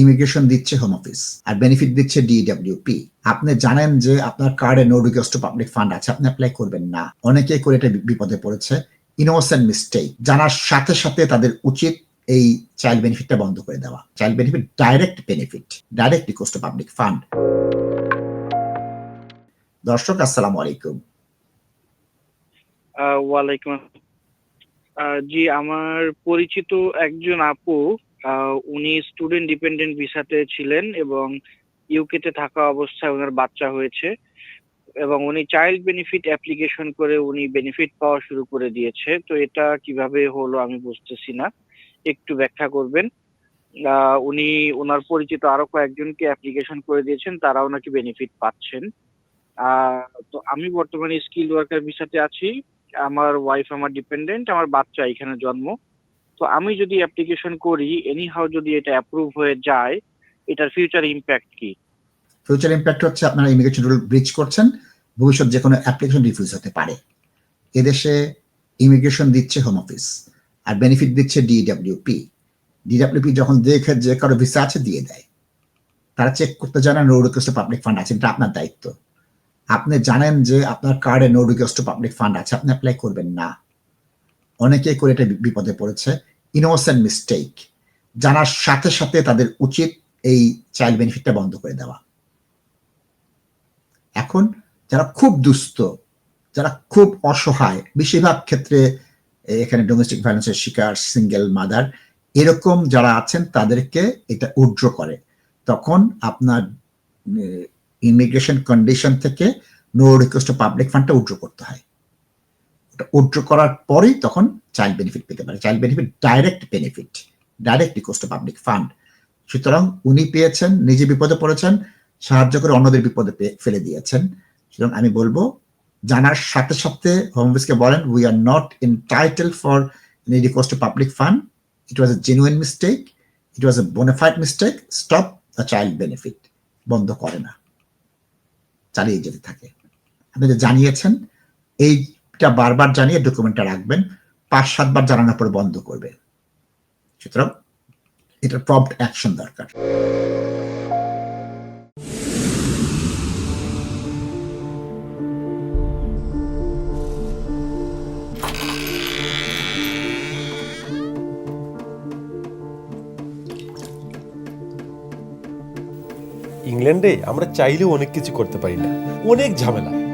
Immigration দিচ্ছে home office আর benefit দিচ্ছে ডিডব্লিউপি আপনি জানেন যে আপনার কার্ডে নো রিকোয়েস্ট পাবলিক ফান্ড আছে, আপনি অ্যাপ্লাই করবেন না। অনেকে করে এটা বিপদে পড়েছে। ইনোসেন্ট মিস্টেক জানার সাথে সাথে তাদের উচিত এই চাইল্ড বেনিফিটটা বন্ধ করে দেওয়া। Child benefit direct benefit direct request public fund দর্শক, আসসালামু আলাইকুম। ওয়ালাইকুম। জি, আমার পরিচিত একজন আপু উনি স্টুডেন্ট ডিপেন্ডেন্ট ভিসাতে ছিলেন এবং ইউকেতে থাকা অবস্থায় ওনার বাচ্চা হয়েছে এবং উনি চাইল্ড বেনিফিট অ্যাপ্লিকেশন করে উনি বেনিফিট পাওয়া শুরু করে দিয়েছে। তো এটা কীভাবে হলো আমি বুঝতেছি না। একটু ব্যাখ্যা করবেন। উনি, ওনার পরিচিত আরও কয়েকজনকে অ্যাপ্লিকেশন করে দিয়েছেন, তারাও নাকি বেনিফিট পাচ্ছেন। তো আমি বর্তমানে স্কিল ওয়ার্কার ভিসাতে আছি। আমার ওয়াইফ আমার ডিপেন্ডেন্ট আমার বাচ্চা এখানে জন্ম। তো আমি যদি অ্যাপ্লিকেশন করি এনি হাউ যদি এটা অ্যাপ্রুভ হয়ে যায়, এটার ফিউচার ইম্প্যাক্ট কি? ফিউচার ইম্প্যাক্ট হচ্ছে আপনারা ইমিগ্রেশন রুল ব্রিচ করছেন, ভবিষ্যৎ যে কোনো অ্যাপ্লিকেশন রিফিউজ হতে পারে। এদেশে ইমিগ্রেশন দিচ্ছে হোম অফিস আর বেনিফিট দিচ্ছে ডিডব্লিউপি ডিডব্লিউপি যখন দেখে যে কারও ভিসা আছে, দিয়ে দেয়। তারা চেক করতে জানে নো রিকোয়েস্ট পাবলিক ফান্ড আছে, এটা আপনার দায়িত্ব। আপনি জানেন যে আপনার কার্ডে নো রিকোয়েস্ট পাবলিক ফান্ড আছে, আপনি অ্যাপ্লাই করবেন না। অনেকেই করে এটা বিপদে পড়েছে। ইনোসেন্ট মিস্টেক জানার সাথে সাথে তাদের উচিত এই চাইল্ড বেনিফিটটা বন্ধ করে দেওয়া। এখন যারা খুব দুস্থ, যারা খুব অসহায়, বেশিরভাগ ক্ষেত্রে এখানে ডোমেস্টিক ভায়োলেন্সের শিকার সিঙ্গেল মাদার এরকম যারা আছেন তাদেরকে এটা উড্র করে। তখন আপনার ইমিগ্রেশন কন্ডিশন থেকে নো রিকোয়েস্ট পাবলিক ফান্ডটা উড্র করতে হয়। ওটা উড্র করার পরেই তখন চাইল্ড বেনিফিট পেতে পারে। Child benefit direct benefit direct request public fund সুতরাং উনি পেয়েছেন, নিজে বিপদে পড়েছেন, সাহায্য করে অন্যদের বিপদে ফেলে দিয়েছেন। সুতরাং আমি বলব, জানার সাথে সাথে হোম অফিসকে বলেন we are not entitle for any request to public fund it was a genuine mistake it a bona fide mistake stop the child benefit বন্ধ করে না। চালিয়ে যেতে থাকে। আপনি যে জানিয়েছেন, এইটা বারবার জানিয়ে ডকুমেন্টটা রাখবেন। পাঁচ সাতবার জানানোর পরে বন্ধ করবে। সুতরাং এটা প্রম্পট অ্যাকশন দরকার। ইংল্যান্ডে আমরা চাইলেও অনেক কিছু করতে পারি না। অনেক ঝামেলা।